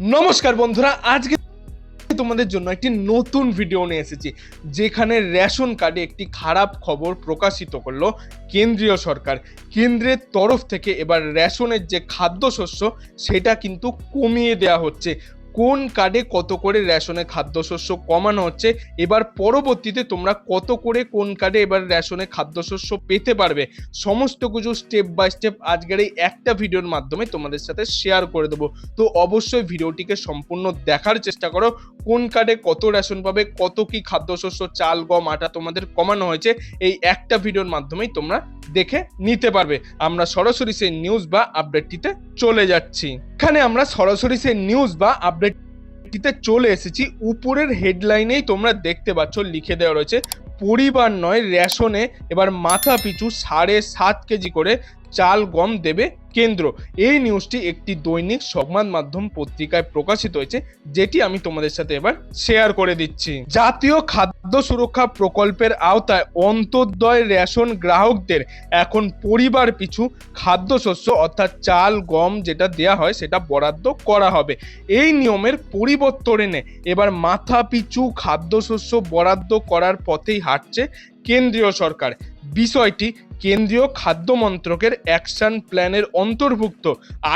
নমস্কার বন্ধুরা, আজকে তোমাদের জন্য একটি নতুন ভিডিও নিয়ে এসেছি, যেখানে রেশন কার্ডে একটি খারাপ খবর প্রকাশিত করল কেন্দ্রীয় সরকার। কেন্দ্রের তরফ থেকে এবার রেশনের যে খাদ্যশস্য, সেটা কিন্তু কমিয়ে দেয়া হচ্ছে। কোন কার্ডে কত করে রেশনে খাদ্যশস্য কমানো হচ্ছে? এবার পরবর্তীতে তোমরা কত করে কোন কার্ডে এবার রেশনে খাদ্যশস্য পেতে পারবে? সমস্ত কিছু স্টেপ বাই স্টেপ আজকের এই একটা ভিডিওর মাধ্যমে তোমাদের সাথে শেয়ার করে দেবো। তো অবশ্যই ভিডিওটিকে সম্পূর্ণ দেখার চেষ্টা করো। কোন কার্ডে কত রেশন পাবে? কত কি খাদ্যশস্য, চাল, গম, আটা তোমাদের কমানো হয়েছে? এই একটা ভিডিওর মাধ্যমেই তোমরা দেখে নিতে পারবে। আমরা সরাসরি সেই নিউজ বা আপডেটটিতে চলে যাচ্ছি। এখানে আমরা সরাসরি সেই নিউজ বা আপডেটটিতে চলে এসেছি। উপরের হেডলাইনেই তোমরা দেখতে পাচ্ছ, লিখে দেওয়া রয়েছে পরিবার নয়, রেশনে এবার মাথা পিছু সাড়ে সাত কেজি করে চাল গম দেবে কেন্দ্র। এই নিউজটি একটি দৈনিক সংবাদ মাধ্যম পত্রিকায় প্রকাশিত হয়েছে, যেটি আমি তোমাদের সাথে এবার শেয়ার করে দিচ্ছি। জাতীয় খাদ্য সুরক্ষা প্রকল্পের আওতায় অন্তর্দয় রেশন গ্রাহকদের এখন পরিবার পিছু খাদ্যশস্য অর্থাৎ চাল, গম যেটা দেয়া হয় সেটা বরাদ্দ করা হবে। এই নিয়মের পরিবর্তন এনে এবার মাথা পিছু খাদ্যশস্য বরাদ্দ করার পথেই হাঁটছে কেন্দ্রীয় সরকার। বিষয়টি কেন্দ্রীয় খাদ্য মন্ত্রকের অ্যাকশন প্ল্যানের অন্তর্ভুক্ত।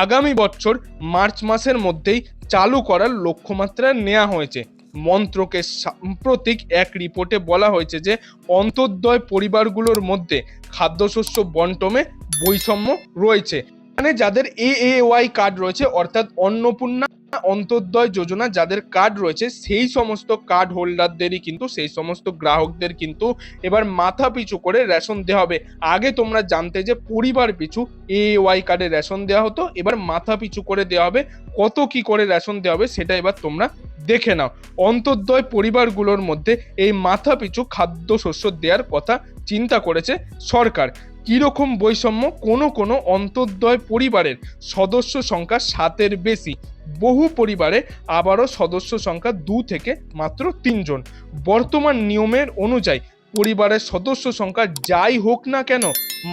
আগামী বছর মার্চ মাসের মধ্যেই চালু করার লক্ষ্যমাত্রা নেওয়া হয়েছে। মন্ত্রকের সাম্প্রতিক এক রিপোর্টে বলা হয়েছে যে, অন্তর্দয় পরিবারগুলোর মধ্যে খাদ্যশস্য বন্টনে বৈষম্য রয়েছে। মানে যাদের এ ওয়াই কার্ড রয়েছে, অর্থাৎ অন্নপূর্ণা অন্তর্দয় যোজনা যাদের কার্ড রয়েছে, সেই সমস্ত কার্ড হোল্ডারদেরই কিন্তু, সেই সমস্ত গ্রাহকদের কিন্তু এবার মাথা পিছু করে রেশন দেওয়া হবে। আগে তোমরা জানতে যে পরিবার পিছু এ ওয়াই কার্ডে রেশন দেওয়া হতো, এবার মাথা পিছু করে দেওয়া হবে, কত কি করে রেশন দেওয়া হবে সেটা এবার তোমরা দেখে নাও। অন্তর্দয় পরিবারগুলোর মধ্যে এই মাথা পিছু খাদ্যশস্য দেওয়ার কথা চিন্তা করেছে সরকার। কীরকম বৈষম্য? কোনো কোনো অন্তর্দয় পরিবারের সদস্য সংখ্যা সাতের বেশি। বহু পরিবারে আবারও সদস্য সংখ্যা দু থেকে মাত্র তিনজন। বর্তমান নিয়মের অনুযায়ী পরিবারের সদস্য সংখ্যা যাই হোক না কেন,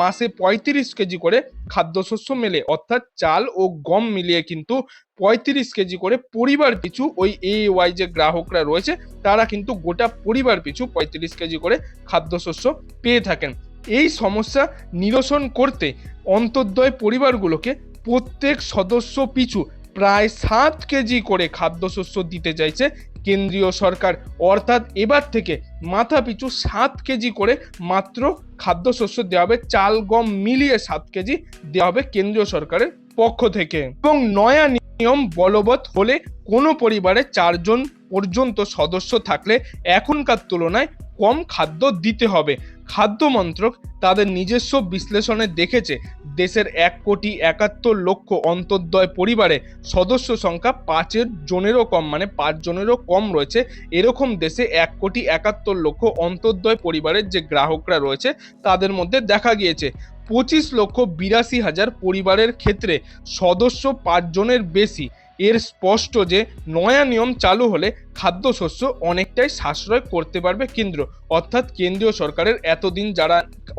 মাসে পঁয়ত্রিশ কেজি করে খাদ্যশস্য মেলে। অর্থাৎ চাল ও গম মিলিয়ে কিন্তু পঁয়ত্রিশ কেজি করে পরিবার পিছু ওই এ ওয়াই যে গ্রাহকরা রয়েছে, তারা কিন্তু গোটা পরিবার পিছু পঁয়ত্রিশ কেজি করে খাদ্যশস্য পেয়ে থাকেন। এই সমস্যা নিরসন করতে অন্তর্দয় পরিবারগুলোকে প্রত্যেক সদস্য পিছু প্রায় সাত কেজি করে খাদ্যশস্য দিতে চাইছে কেন্দ্রীয় সরকার। অর্থাৎ এবার থেকে মাথা পিছু সাত কেজি করে মাত্র খাদ্যশস্য দেওয়া হবে, চাল, গম মিলিয়ে সাত কেজি দেওয়া হবে কেন্দ্রীয় সরকারের পক্ষ থেকে। এবং নয়া নিয়ম বলবৎ হলে কোনো পরিবারে চারজন পর্যন্ত সদস্য থাকলে এখনকার তুলনায় কম খাদ্য দিতে হবে। খাদ্য মন্ত্রক তাদের নিজস্ব বিশ্লেষণে দেখেছে দেশের এক কোটি একাত্তর লক্ষ অন্তর্দয় পরিবারে সদস্য সংখ্যা পাঁচের জনেরও কম মানে পাঁচ জনেরও কম রয়েছে। এরকম দেশে এক কোটি একাত্তর লক্ষ অন্তর্দয় পরিবারের যে গ্রাহকরা রয়েছে, তাদের মধ্যে দেখা গিয়েছে পঁচিশ লক্ষ বিরাশি হাজার পরিবারের ক্ষেত্রে সদস্য পাঁচজনের বেশি। এর স্পষ্ট যে নয়া নিয়ম চালু হলে খাদ্যশস্য অনেকটাই সাশ্রয় করতে পারবে কেন্দ্র। অর্থাৎ কেন্দ্রীয় সরকারের এতদিন যারা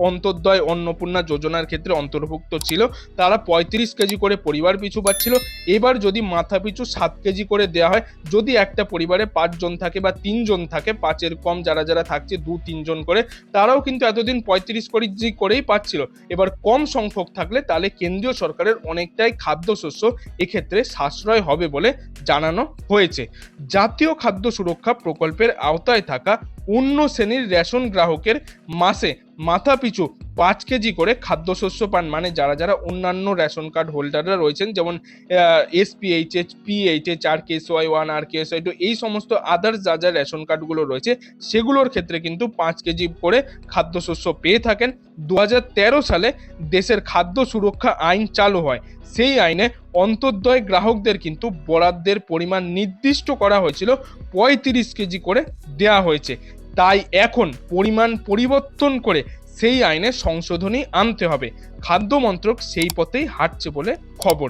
অন্তর্দয় অন্নপূর্ণা যোজনার ক্ষেত্রে অন্তর্ভুক্ত ছিল, তারা পঁয়ত্রিশ কেজি করে পরিবার পিছু পাচ্ছিল। এবার যদি মাথা পিছু সাত কেজি করে দেওয়া হয়, যদি একটা পরিবারে পাঁচজন থাকে বা তিনজন থাকে, পাঁচের কম যারা যারা থাকছে দু তিনজন করে, তারাও কিন্তু এতদিন পঁয়ত্রিশ কেজি করেই পাচ্ছিল। এবার কম সংখ্যক থাকলে তাহলে কেন্দ্রীয় সরকারের অনেকটাই খাদ্যশস্য এক্ষেত্রে সাশ্রয় হবে বলে জানানো হয়েছে। জাতীয় খাদ্য সুরক্ষা প্রকল্পের আওতায় থাকা অন্য শ্রেণির রেশন গ্রাহকের মাসে মাথা পিছু পাঁচ কেজি করে খাদ্যশস্য পান। মানে যারা যারা অন্যান্য রেশন কার্ড হোল্ডাররা রয়েছেন, যেমন এসপিএইচএচ পিএইচএচ আর কেএস ওয়াই ওয়ান আর কেএস ওয়াই টু এই সমস্ত আদার্স যা যা রেশন কার্ডগুলো রয়েছে, সেগুলোর ক্ষেত্রে কিন্তু পাঁচ কেজি করে খাদ্যশস্য পেয়ে থাকেন। দু হাজার তেরো সালে দেশের খাদ্য সুরক্ষা আইন চালু হয়। সেই আইনে অন্তর্দয় গ্রাহকদের কিন্তু বরাদ্দের পরিমাণ নির্দিষ্ট করা হয়েছিল, পঁয়ত্রিশ কেজি করে দেওয়া হয়েছে। তাই এখন পরিমাণ পরিবর্তন করে সেই আইনে সংশোধনী আনতে হবে। খাদ্য মন্ত্রক সেই পথেই হাঁটছে বলে খবর।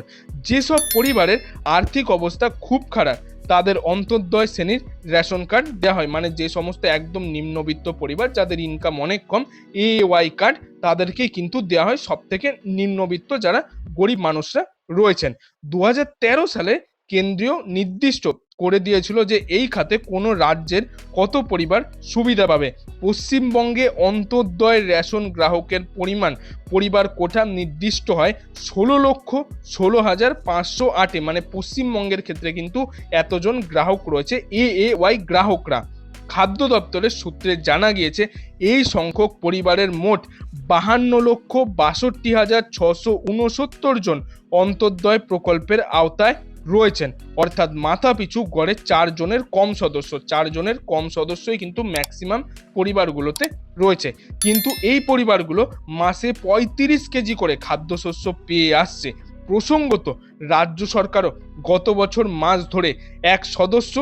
যেসব পরিবারের আর্থিক অবস্থা খুব খারাপ, তাদের অন্তর্দয় শ্রেণির রেশন কার্ড দেওয়া হয়। মানে যে সমস্ত একদম নিম্নবিত্ত পরিবার, যাদের ইনকাম অনেক কম এ ওয়াই কার্ড তাদেরকে কিন্তু দেওয়া হয়। সব থেকে নিম্নবিত্ত যারা গরিব মানুষরা রয়েছেন। দু হাজার তেরো সালে কেন্দ্রীয় নির্দিষ্ট করে দিয়েছিল যে এই খাতে কোনো রাজ্যের কত পরিবার সুবিধা পাবে। পশ্চিমবঙ্গে অন্তর্দয় রেশন গ্রাহকের পরিমাণ পরিবার কোঠা নির্দিষ্ট হয় ষোলো লক্ষ ষোলো হাজার পাঁচশো আটে। মানে পশ্চিমবঙ্গের ক্ষেত্রে কিন্তু এতজন গ্রাহক রয়েছে, এ এ ওয়াই গ্রাহকরা। খাদ্য দপ্তরের সূত্রে জানা গিয়েছে, এই সংখ্যক পরিবারের মোট বাহান্ন লক্ষ বাষট্টি হাজার ছশো উনসত্তর জন অন্তর্দয় প্রকল্পের আওতায় রয়েছেন। অর্থাৎ মাথা পিছু গড়ে চারজনের কম সদস্য, চারজনের কম সদস্যই কিন্তু ম্যাক্সিমাম পরিবারগুলোতে রয়েছে। কিন্তু এই পরিবারগুলো মাসে পঁয়ত্রিশ কেজি করে খাদ্যশস্য পেয়ে আসছে। প্রসঙ্গত, রাজ্য সরকারও গত বছর মাস ধরে এক সদস্য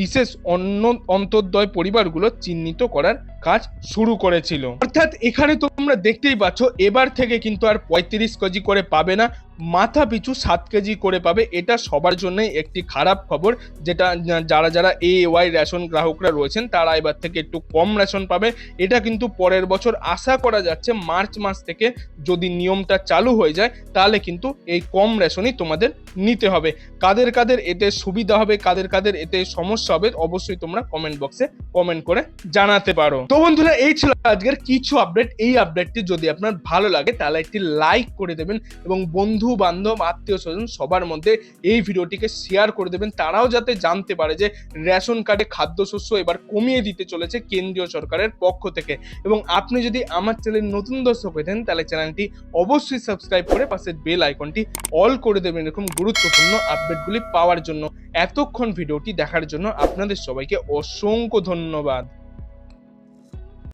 বিশেষ অন্য অন্তর্দয় পরিবারগুলো চিহ্নিত করার কাজ শুরু করেছিল। অর্থাৎ এখানে তোমরা দেখতেই পাচ্ছ, এবার থেকে কিন্তু আর পঁয়ত্রিশ কেজি করে পাবে না। মাথা পিছু সাত কেজি করে পাবে। এটা সবার জন্যই একটি খারাপ খবর, যেটা যারা যারা এ ওয়াই রেশন গ্রাহকরা রয়েছেন, তারা এবার থেকে একটু কম রেশন পাবে। এটা কিন্তু পরের বছর আশা করা যাচ্ছে, মার্চ মাস থেকে যদি নিয়মটা চালু হয়ে যায়, তাহলে কিন্তু এই কম রেশনই তোমাদের নিতে হবে। কাদের কাদের এতে সুবিধা হবে, কাদের কাদের এতে সমস্যা হবে, অবশ্যই তোমরা কমেন্ট বক্সে কমেন্ট করে জানাতে পারো। তো বন্ধুরা, এই ছিল আজকের কিছু আপডেট এই আপডেটটি যদি আপনার ভালো লাগে, তাহলে একটি লাইক করে দেবেন এবং বন্ধু বান্ধব আত্মীয় স্বজন সবার মধ্যে এই ভিডিওটিকে শেয়ার করে দেবেন। তারাও যাতে জানতে পারে যে রেশন কার্ডে খাদ্যশস্য এবার কমিয়ে দিতে চলেছে কেন্দ্রীয় সরকারের পক্ষ থেকে। এবং আপনি যদি আমার চ্যানেল নতুন দর্শক হয়ে থাকেন, তাহলে চ্যানেলটি অবশ্যই সাবস্ক্রাইব করে পাশের বেল আইকনটি অল করে দেবেন এরকম গুরুত্বপূর্ণ আপডেটগুলি পাওয়ার জন্য। এতক্ষণ ভিডিওটি দেখার জন্য আপনাদের সবাইকে অসংখ্য ধন্যবাদ।